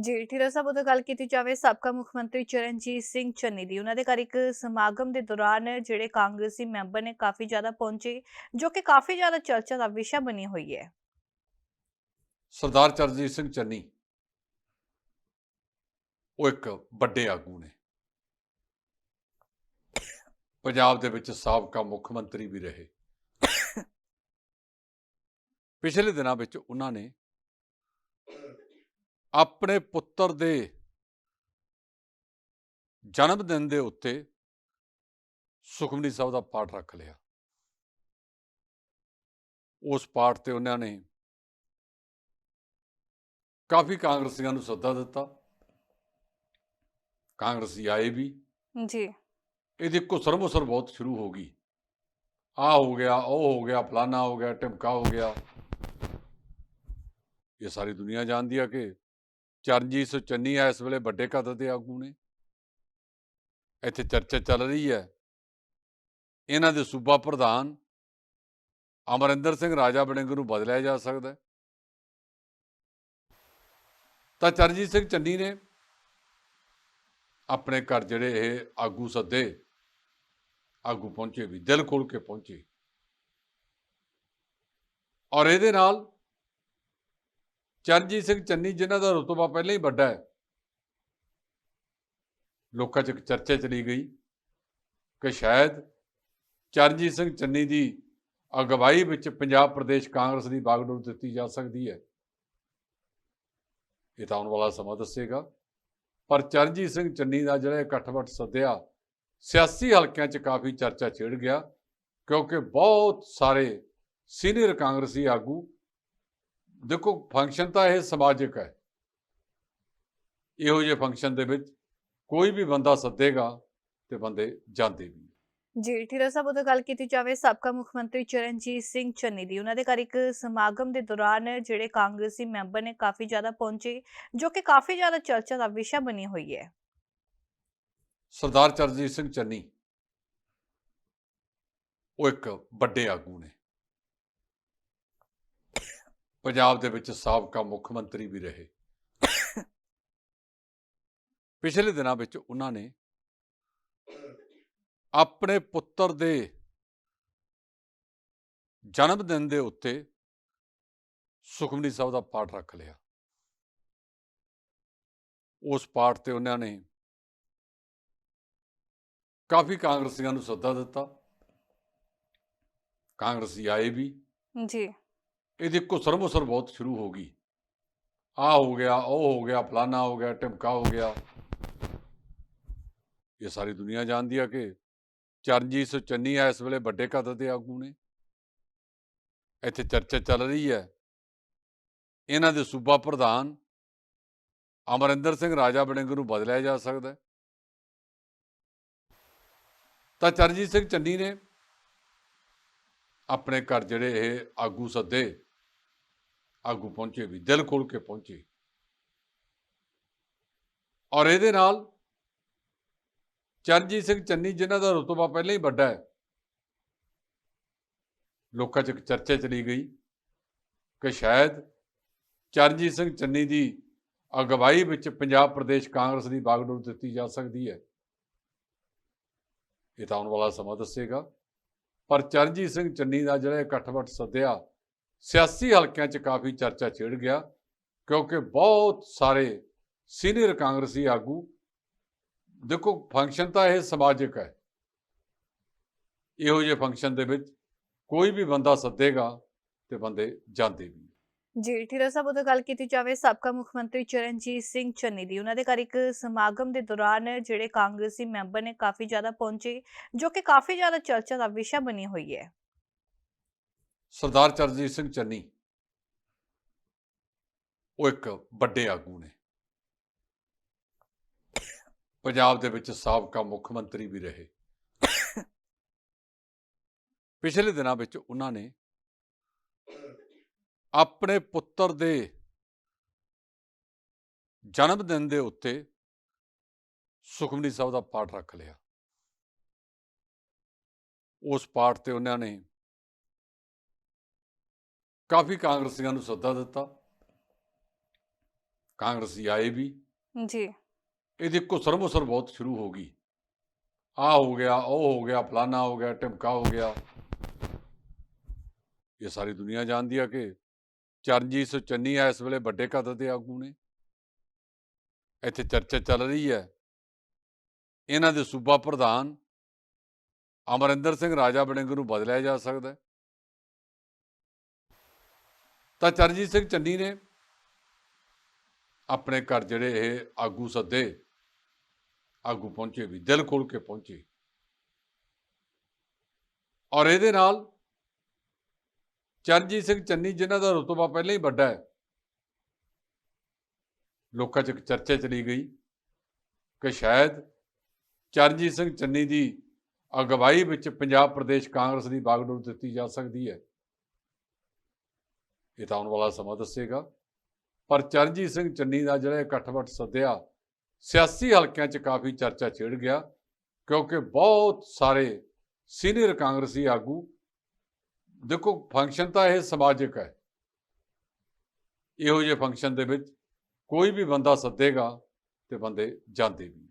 ਜੀ ਠੀਰਾ ਸਾਹਿਬ ਉਹਦਾ ਗੱਲ ਕੀਤੀ ਜਾਵੇ ਸਾਬਕਾ ਮੁੱਖ ਮੰਤਰੀ ਚਰਨਜੀਤ ਸਿੰਘ ਚੰਨੀ ਦੀ ਉਹਨਾਂ ਦੇ ਘਰ ਇੱਕ ਸਮਾਗਮ ਦੇ ਦੌਰਾਨ ਜਿਹੜੇ ਕਾਂਗਰਸੀ ਮੈਂਬਰ ਨੇ ਕਾਫੀ ਜ਼ਿਆਦਾ ਪਹੁੰਚੇ ਜੋ ਕਿ ਕਾਫੀ ਜ਼ਿਆਦਾ ਚਰਚਾ ਦਾ ਵਿਸ਼ਾ ਬਣੀ ਹੋਈ ਹੈ। ਸਰਦਾਰ ਚਰਨਜੀਤ ਸਿੰਘ ਚੰਨੀ ਉਹ ਇੱਕ ਵੱਡੇ ਆਗੂ ਨੇ। ਪੰਜਾਬ ਦੇ ਵਿੱਚ ਸਾਬਕਾ ਮੁੱਖ ਮੰਤਰੀ ਵੀ ਰਹੇ। ਪਿਛਲੇ ਦਿਨਾਂ ਵਿੱਚ ਉਹਨਾਂ ਨੇ ਆਪਣੇ ਪੁੱਤਰ ਦੇ ਜਨਮ ਦਿਨ ਦੇ ਉੱਤੇ ਸੁਖਮਨੀ ਸਾਹਿਬ ਦਾ ਪਾਠ ਰੱਖ ਲਿਆ। ਉਸ ਪਾਠ ਤੇ ਉਹਨਾਂ ਨੇ ਕਾਫੀ ਕਾਂਗਰਸੀਆਂ ਨੂੰ ਸੱਦਾ ਦਿੱਤਾ। ਕਾਂਗਰਸੀ ਆਏ ਵੀ। ਜੀ। ਇਹਦੀ ਘੁਸਰ ਮੁਸਰ ਬਹੁਤ ਸ਼ੁਰੂ ਹੋ ਗਈ। ਆ ਹੋ ਗਿਆ ਉਹ ਹੋ ਗਿਆ ਫਲਾਨਾ ਹੋ ਗਿਆ ਟਿਮਕਾ ਹੋ ਗਿਆ। ਇਹ ਸਾਰੀ ਦੁਨੀਆ ਜਾਣਦੀ ਆ ਕਿ ਚਰਨਜੀਤ ਚੰਨੀ ਆ ਇਸ ਵੇਲੇ ਵੱਡੇ ਕਦਰ ਦੇ ਆਗੂ ਨੇ। ਇੱਥੇ ਚਰਚਾ ਚੱਲ ਰਹੀ ਹੈ। ਇਹਨਾਂ ਦੇ ਸੂਬਾ ਪ੍ਰਧਾਨ ਅਮਰਿੰਦਰ ਸਿੰਘ ਰਾਜਾ ਬੜਿੰਗ ਨੂੰ ਬਦਲਿਆ ਜਾ ਸਕਦਾ ਹੈ। ਤਾਂ ਚਰਨਜੀਤ ਸਿੰਘ ਚੰਨੀ ਨੇ ਆਪਣੇ ਘਰ ਜਿਹੜੇ ਇਹ ਆਗੂ ਸੱਦੇ, ਆਗੂ ਪਹੁੰਚੇ ਵੀ, ਦਿਲ ਖੋਲ ਕੇ ਪਹੁੰਚੇ। ਔਰ ਇਹਦੇ ਨਾਲ ਚਰਨਜੀਤ ਸਿੰਘ ਚੰਨੀ ਜਿਨ੍ਹਾਂ ਦਾ ਰੁਤਬਾ ਪਹਿਲਾਂ ਹੀ ਵੱਡਾ ਹੈ, ਲੋਕਾਂ 'ਚ ਇੱਕ ਚਰਚਾ ਚਲੀ ਗਈ ਕਿ ਸ਼ਾਇਦ ਚਰਨਜੀਤ ਸਿੰਘ ਚੰਨੀ ਦੀ ਅਗਵਾਈ ਵਿੱਚ ਪੰਜਾਬ ਪ੍ਰਦੇਸ਼ ਕਾਂਗਰਸ ਦੀ ਬਾਗਡੋਰ ਦਿੱਤੀ ਜਾ ਸਕਦੀ ਹੈ। ਇਹ ਤਾਂ ਆਉਣ ਵਾਲਾ ਸਮਾਂ ਦੱਸੇਗਾ। ਪਰ ਚਰਨਜੀਤ ਸਿੰਘ ਚੰਨੀ ਦਾ ਜਿਹੜਾ ਇਕੱਠਵਟ ਸੱਦਿਆ, ਸਿਆਸੀ ਹਲਕਿਆਂ 'ਚ ਕਾਫੀ ਚਰਚਾ ਛੇੜ ਗਿਆ ਕਿਉਂਕਿ ਬਹੁਤ ਸਾਰੇ ਸੀਨੀਅਰ ਕਾਂਗਰਸੀ ਆਗੂ ਦੇਖੋ ਫੰਕਸ਼ਨ ਤਾਂ ਇਹ ਸਮਾਜਿਕ ਹੈ। ਇਹੋ ਜਿਹੇ ਫੰਕਸ਼ਨ ਦੇ ਵਿੱਚ ਕੋਈ ਵੀ ਬੰਦਾ ਸੱਦੇਗਾ ਤੇ ਬੰਦੇ ਜਾਂਦੇ ਵੀ ਜੀ ਠੀਰਾ ਸਾਹਿਬ ਉਹਦਾ ਗੱਲ ਕੀਤੀ ਜਾਵੇ ਸਾਬਕਾ ਮੁੱਖ ਮੰਤਰੀ ਚਰਨਜੀਤ ਸਿੰਘ ਚੰਨੀ ਦੀ। ਉਹਨਾਂ ਦੇ ਘਰ ਇੱਕ ਸਮਾਗਮ ਦੇ ਦੌਰਾਨ ਜਿਹੜੇ ਕਾਂਗਰਸੀ ਮੈਂਬਰ ਨੇ ਕਾਫੀ ਜ਼ਿਆਦਾ ਪਹੁੰਚੇ ਜੋ ਕਿ ਕਾਫੀ ਜ਼ਿਆਦਾ ਚਰਚਾ ਦਾ ਵਿਸ਼ਾ ਬਣੀ ਹੋਈ ਹੈ। ਸਰਦਾਰ ਚਰਨਜੀਤ ਸਿੰਘ ਚੰਨੀ ਉਹ ਇੱਕ ਵੱਡੇ ਆਗੂ ਨੇ। ਪੰਜਾਬ ਦੇ ਵਿੱਚ ਸਾਬਕਾ ਮੁੱਖ ਮੰਤਰੀ ਵੀ ਰਹੇ। ਪਿਛਲੇ ਦਿਨਾਂ ਵਿੱਚ ਉਹਨਾਂ ਨੇ ਆਪਣੇ ਪੁੱਤਰ ਦੇ ਜਨਮ ਦਿਨ ਦੇ ਉੱਤੇ ਸੁਖਮਨੀ ਸਾਹਿਬ ਦਾ ਪਾਠ ਰੱਖ ਲਿਆ। ਉਸ ਪਾਠ ਤੇ ਉਹਨਾਂ ਨੇ ਕਾਫੀ ਕਾਂਗਰਸੀਆਂ ਨੂੰ ਸੱਦਾ ਦਿੱਤਾ। ਕਾਂਗਰਸੀ ਆਏ ਵੀ। ਜੀ। ਇਹਦੀ ਘੁਸਰ ਮੁਸਰ ਬਹੁਤ ਸ਼ੁਰੂ ਹੋ ਗਈ। ਆ ਹੋ ਗਿਆ, ਉਹ ਹੋ ਗਿਆ, ਫਲਾਨਾ ਹੋ ਗਿਆ ਟਿਮਕਾ ਹੋ ਗਿਆ। ਇਹ ਸਾਰੀ ਦੁਨੀਆ ਜਾਣਦੀ ਆ ਕਿ ਚਰਨਜੀਤ ਸਿੰਘ ਚੰਨੀ ਆ ਇਸ ਵੇਲੇ ਵੱਡੇ ਕਦਰ ਦੇ ਆਗੂ ਨੇ। ਇੱਥੇ ਚਰਚਾ ਚੱਲ ਰਹੀ ਹੈ। ਇਹਨਾਂ ਦੇ ਸੂਬਾ ਪ੍ਰਧਾਨ ਅਮਰਿੰਦਰ ਸਿੰਘ ਰਾਜਾ ਬੜਿੰਗ ਨੂੰ ਬਦਲਿਆ ਜਾ ਸਕਦਾ ਹੈ। ਤਾਂ ਚਰਨਜੀਤ ਸਿੰਘ ਚੰਨੀ ਨੇ ਆਪਣੇ ਘਰ ਜਿਹੜੇ ਇਹ ਆਗੂ ਸੱਦੇ। ਆਗੂ ਪਹੁੰਚੇ ਵੀ, ਦਿਲ ਖੋਲ ਕੇ ਪਹੁੰਚੇ। ਔਰ ਇਹਦੇ ਨਾਲ ਚਰਨਜੀਤ ਸਿੰਘ ਚੰਨੀ, ਜਿਨ੍ਹਾਂ ਦਾ ਰੁਤਬਾ ਪਹਿਲਾਂ ਹੀ ਵੱਡਾ ਹੈ, ਲੋਕਾਂ 'ਚ ਇੱਕ ਚਰਚਾ ਚਲੀ ਗਈ ਕਿ ਸ਼ਾਇਦ ਚਰਨਜੀਤ ਸਿੰਘ ਚੰਨੀ ਦੀ ਅਗਵਾਈ ਵਿੱਚ ਪੰਜਾਬ ਪ੍ਰਦੇਸ਼ ਕਾਂਗਰਸ ਦੀ ਬਾਗਡੋਰ ਦਿੱਤੀ ਜਾ ਸਕਦੀ ਹੈ। ਇਹ ਤਾਂ ਆਉਣ ਵਾਲਾ ਸਮਾਂ ਦੱਸੇਗਾ। ਪਰ ਚਰਨਜੀਤ ਸਿੰਘ ਚੰਨੀ ਦਾ ਜਿਹੜਾ ਇਕੱਠ ਇਕੱਠਵਟ ਸੱਦਿਆ ਸਿਆਸੀ ਹਲਕਿਆਂ 'ਚ ਕਾਫੀ ਚਰਚਾ ਛਿੜ ਗਿਆ ਕਿਉਂਕਿ ਬਹੁਤ ਸਾਰੇ ਸੀਨੀਅਰ ਕਾਂਗਰਸੀ ਆਗੂ, ਦੇਖੋ ਫੰਕਸ਼ਨ ਤਾਂ ਇਹ ਸਮਾਜਿਕ ਹੈ। ਇਹੋ ਜਿਹੇ ਫੰਕਸ਼ਨ ਦੇ ਵਿੱਚ ਕੋਈ ਵੀ ਬੰਦਾ ਸੱਦੇਗਾ ਤੇ ਬੰਦੇ ਜਾਂਦੇ ਵੀ ਜੀ, ਠੀਰਾ ਸਾਹਿਬ ਉਹਦਾ ਗੱਲ ਕੀਤੀ ਜਾਵੇ ਸਾਬਕਾ ਮੁੱਖ ਮੰਤਰੀ ਚਰਨਜੀਤ ਸਿੰਘ ਚੰਨੀ ਦੀ। ਉਹਨਾਂ ਦੇ ਘਰ ਇੱਕ ਸਮਾਗਮ ਦੇ ਦੌਰਾਨ ਜਿਹੜੇ ਕਾਂਗਰਸੀ ਮੈਂਬਰ ਨੇ ਕਾਫੀ ਜ਼ਿਆਦਾ ਪਹੁੰਚੇ, ਜੋ ਕਿ ਕਾਫੀ ਜ਼ਿਆਦਾ ਚਰਚਾ ਦਾ ਵਿਸ਼ਾ ਬਣੀ ਹੋਈ ਹੈ। ਸਰਦਾਰ ਚਰਨਜੀਤ ਸਿੰਘ ਚੰਨੀ। ਉਹ ਇੱਕ ਵੱਡੇ ਆਗੂ ਨੇ। ਪੰਜਾਬ ਦੇ ਵਿੱਚ ਸਾਬਕਾ ਮੁੱਖ ਮੰਤਰੀ ਵੀ ਰਹੇ। ਪਿਛਲੇ ਦਿਨਾਂ ਵਿੱਚ ਉਹਨਾਂ ਨੇ ਆਪਣੇ ਪੁੱਤਰ ਦੇ ਜਨਮ ਦਿਨ ਦੇ ਉੱਤੇ ਸੁਖਮਨੀ ਸਾਹਿਬ ਦਾ ਪਾਠ ਰੱਖ ਲਿਆ। ਉਸ ਪਾਠ ਤੇ ਉਹਨਾਂ ਨੇ ਕਾਫੀ ਕਾਂਗਰਸੀਆਂ ਨੂੰ ਸੱਦਾ ਦਿੱਤਾ। ਕਾਂਗਰਸੀ ਆਏ ਵੀ। ਜੀ। ਇਹਦੀ ਘੁਸਰ ਮੁਸਰ ਬਹੁਤ ਸ਼ੁਰੂ ਹੋ ਗਈ। ਆ ਹੋ ਗਿਆ ਉਹ ਹੋ ਗਿਆ ਫਲਾਨਾ ਹੋ ਗਿਆ ਟਿਮਕਾ ਹੋ ਗਿਆ। ਇਹ ਸਾਰੀ ਦੁਨੀਆ ਜਾਣਦੀ ਆ ਕਿ ਚਰਨਜੀਤ ਸਿੰਘ ਚੰਨੀ ਆ ਇਸ ਵੇਲੇ ਵੱਡੇ ਕਦਰ ਦੇ ਆਗੂ ਨੇ। ਇੱਥੇ ਚਰਚਾ ਚੱਲ ਰਹੀ ਹੈ। ਇਹਨਾਂ ਦੇ ਸੂਬਾ ਪ੍ਰਧਾਨ ਅਮਰਿੰਦਰ ਸਿੰਘ ਰਾਜਾ ਬੜਿੰਗ ਨੂੰ ਬਦਲਿਆ ਜਾ ਸਕਦਾ ਹੈ ਤਾਂ ਚਰਨਜੀਤ ਸਿੰਘ ਚੰਨੀ ਨੇ ਆਪਣੇ ਘਰ ਜਿਹੜੇ ਇਹ ਆਗੂ ਸੱਦੇ, ਆਗੂ ਪਹੁੰਚੇ ਵੀ, ਦਿਲ ਖੋਲ ਕੇ ਪਹੁੰਚੇ। ਔਰ ਇਹਦੇ ਨਾਲ ਚਰਨਜੀਤ ਸਿੰਘ ਚੰਨੀ, ਜਿਨ੍ਹਾਂ ਦਾ ਰੁਤਬਾ ਪਹਿਲਾਂ ਹੀ ਵੱਡਾ ਹੈ, ਲੋਕਾਂ 'ਚ ਇੱਕ ਚਰਚਾ ਚਲੀ ਗਈ ਕਿ ਸ਼ਾਇਦ ਚਰਨਜੀਤ ਸਿੰਘ ਚੰਨੀ ਦੀ ਅਗਵਾਈ ਵਿੱਚ ਪੰਜਾਬ ਪ੍ਰਦੇਸ਼ ਕਾਂਗਰਸ ਦੀ ਬਾਗਡੋਰ ਦਿੱਤੀ ਜਾ ਸਕਦੀ ਹੈ। ਇਹ ਤਾਂ ਆਉਣ ਵਾਲਾ ਸਮਾਂ ਦੱਸੇਗਾ। ਪਰ ਚਰਨਜੀਤ ਸਿੰਘ ਚੰਨੀ ਦਾ ਜਿਹੜਾ ਇਕੱਠਵਟ ਸੱਦਿਆ, ਸਿਆਸੀ ਹਲਕਿਆਂ 'ਚ ਕਾਫੀ ਚਰਚਾ ਛੇੜ ਗਿਆ, ਕਿਉਂਕਿ ਬਹੁਤ ਸਾਰੇ ਸੀਨੀਅਰ ਕਾਂਗਰਸੀ ਆਗੂ, ਦੇਖੋ ਫੰਕਸ਼ਨ ਤਾਂ ਇਹ ਸਮਾਜਿਕ ਹੈ। ਇਹੋ ਜਿਹੇ ਫੰਕਸ਼ਨ ਦੇ ਵਿੱਚ ਕੋਈ ਵੀ ਬੰਦਾ ਸੱਦੇਗਾ ਤੇ ਬੰਦੇ ਜਾਂਦੇ ਵੀ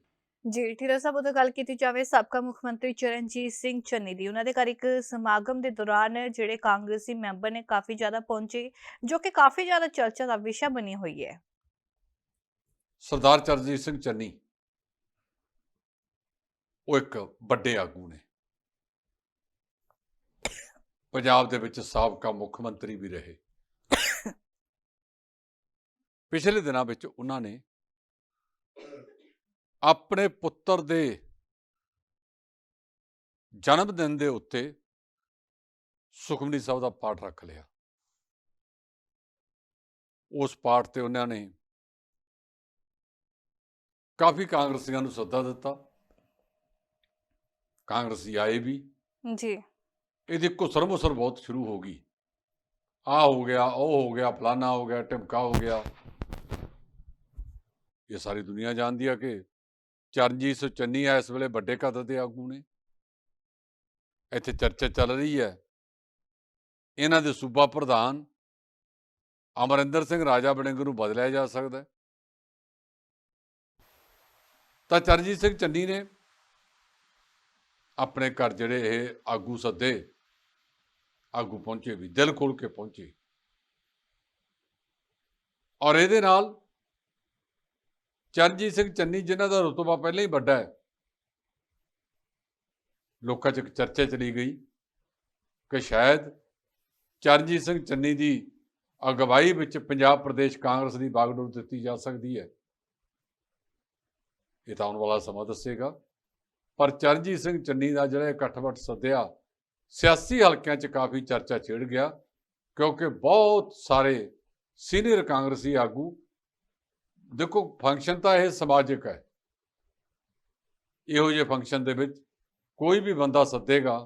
ਜੀ ਠੀਰਾ ਸਾਹਿਬ ਉਹਦਾ ਗੱਲ ਕੀਤੀ ਜਾਵੇ ਸਾਬਕਾ ਮੁੱਖ ਮੰਤਰੀ ਚਰਨਜੀਤ ਸਿੰਘ ਚੰਨੀ ਦੀ ਉਹਨਾਂ ਦੇ ਘਰ ਇੱਕ ਸਮਾਗਮ ਦੇ ਦੌਰਾਨ ਜਿਹੜੇ ਕਾਂਗਰਸੀ ਮੈਂਬਰ ਨੇ ਕਾਫੀ ਜ਼ਿਆਦਾ ਪਹੁੰਚੇ ਜੋ ਕਿ ਕਾਫੀ ਜ਼ਿਆਦਾ ਚਰਚਾ ਦਾ ਵਿਸ਼ਾ ਬਣੀ ਹੋਈ ਹੈ। ਸਰਦਾਰ ਚਰਨਜੀਤ ਸਿੰਘ ਚੰਨੀ ਉਹ ਇੱਕ ਵੱਡੇ ਆਗੂ ਨੇ। ਪੰਜਾਬ ਦੇ ਵਿੱਚ ਸਾਬਕਾ ਮੁੱਖ ਮੰਤਰੀ ਵੀ ਰਹੇ। ਪਿਛਲੇ ਦਿਨਾਂ ਵਿੱਚ ਉਹਨਾਂ ਨੇ ਆਪਣੇ ਪੁੱਤਰ ਦੇ ਜਨਮ ਦਿਨ ਦੇ ਉੱਤੇ ਸੁਖਮਨੀ ਸਾਹਿਬ ਦਾ ਪਾਠ ਰੱਖ ਲਿਆ। ਉਸ ਪਾਠ ਤੇ ਉਹਨਾਂ ਨੇ ਕਾਫੀ ਕਾਂਗਰਸੀਆਂ ਨੂੰ ਸੱਦਾ ਦਿੱਤਾ। ਕਾਂਗਰਸੀ ਆਏ ਵੀ। ਜੀ। ਇਹਦੀ ਘੁਸਰ ਮੁਸਰ ਬਹੁਤ ਸ਼ੁਰੂ ਹੋ ਗਈ। ਆ ਹੋ ਗਿਆ ਉਹ ਹੋ ਗਿਆ ਫਲਾਨਾ ਹੋ ਗਿਆ ਟਿਮਕਾ ਹੋ ਗਿਆ। ਇਹ ਸਾਰੀ ਦੁਨੀਆ ਜਾਣਦੀ ਆ ਕਿ ਚਰਨਜੀਤ ਚੰਨੀ ਆ ਇਸ ਵੇਲੇ ਵੱਡੇ ਕਦਰ ਦੇ ਆਗੂ ਨੇ। ਇੱਥੇ ਚਰਚਾ ਚੱਲ ਰਹੀ ਹੈ। ਇਹਨਾਂ ਦੇ ਸੂਬਾ ਪ੍ਰਧਾਨ ਅਮਰਿੰਦਰ ਸਿੰਘ ਰਾਜਾ ਬੜਿੰਗ ਨੂੰ ਬਦਲਿਆ ਜਾ ਸਕਦਾ ਹੈ। ਤਾਂ ਚਰਨਜੀਤ ਸਿੰਘ ਚੰਨੀ ਨੇ ਆਪਣੇ ਘਰ ਜਿਹੜੇ ਇਹ ਆਗੂ ਸੱਦੇ, ਆਗੂ ਪਹੁੰਚੇ ਵੀ, ਦਿਲ ਖੋਲ ਕੇ ਪਹੁੰਚੇ। ਔਰ ਇਹਦੇ ਨਾਲ ਚਰਨਜੀਤ ਸਿੰਘ ਚੰਨੀ, ਜਿਨ੍ਹਾਂ ਦਾ ਰੁਤਬਾ ਪਹਿਲਾਂ ਹੀ ਵੱਡਾ ਹੈ, ਲੋਕਾਂ 'ਚ ਚਰਚਾ ਚਲੀ ਗਈ ਕਿ ਸ਼ਾਇਦ ਚਰਨਜੀਤ ਸਿੰਘ ਚੰਨੀ ਦੀ ਅਗਵਾਈ ਵਿੱਚ ਪੰਜਾਬ ਪ੍ਰਦੇਸ਼ ਕਾਂਗਰਸ ਦੀ ਬਾਗਡੋਰ ਦਿੱਤੀ ਜਾ ਸਕਦੀ ਹੈ। ਇਹ ਤਾਂ ਆਉਣ ਵਾਲਾ ਸਮਾਂ ਦੱਸੇਗਾ। ਪਰ ਚਰਨਜੀਤ ਸਿੰਘ ਚੰਨੀ ਦਾ ਜਿਹੜਾ ਇਕੱਠਵਟ ਸੱਦਿਆ, ਸਿਆਸੀ ਹਲਕਿਆਂ 'ਚ ਕਾਫੀ ਚਰਚਾ ਛੇੜ ਗਿਆ, ਕਿਉਂਕਿ ਬਹੁਤ ਸਾਰੇ ਸੀਨੀਅਰ ਕਾਂਗਰਸੀ ਆਗੂ ਦੇਖੋ ਫੰਕਸ਼ਨ ਤਾਂ ਇਹ ਸਮਾਜਿਕ ਹੈ। ਇਹੋ ਜਿਹੇ ਫੰਕਸ਼ਨ ਦੇ ਵਿੱਚ ਕੋਈ ਵੀ ਬੰਦਾ ਸੱਦੇਗਾ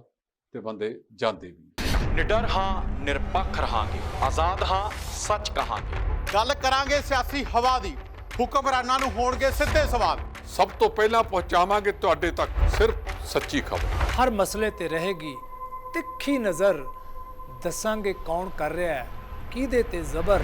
ਤੇ ਬੰਦੇ ਜਾਂਦੇ ਵੀ ਨਿਡਰ ਹਾਂ ਨਿਰਪੱਖ ਰਹਾਂਗੇ। ਆਜ਼ਾਦ ਹਾਂ ਸੱਚ ਕਹਾਂਗੇ। ਗੱਲ ਕਰਾਂਗੇ ਸਿਆਸੀ ਹਵਾ ਦੀ। ਹੁਕਮਰਾਨਾਂ ਨੂੰ ਹੋਣਗੇ ਸਿੱਧੇ ਸਵਾਲ। ਸਭ ਤੋਂ ਪਹਿਲਾਂ ਪਹੁੰਚਾਵਾਂਗੇ ਤੁਹਾਡੇ ਤੱਕ ਸਿਰਫ ਸੱਚੀ ਖਬਰ। ਹਰ ਮਸਲੇ ਤੇ ਰਹੇਗੀ ਤਿੱਖੀ ਨਜ਼ਰ। ਦੱਸਾਂਗੇ ਕੌਣ ਕਰ ਰਿਹਾ ਹੈ ਕਿਹਦੇ ਤੇ ਜ਼ਬਰ।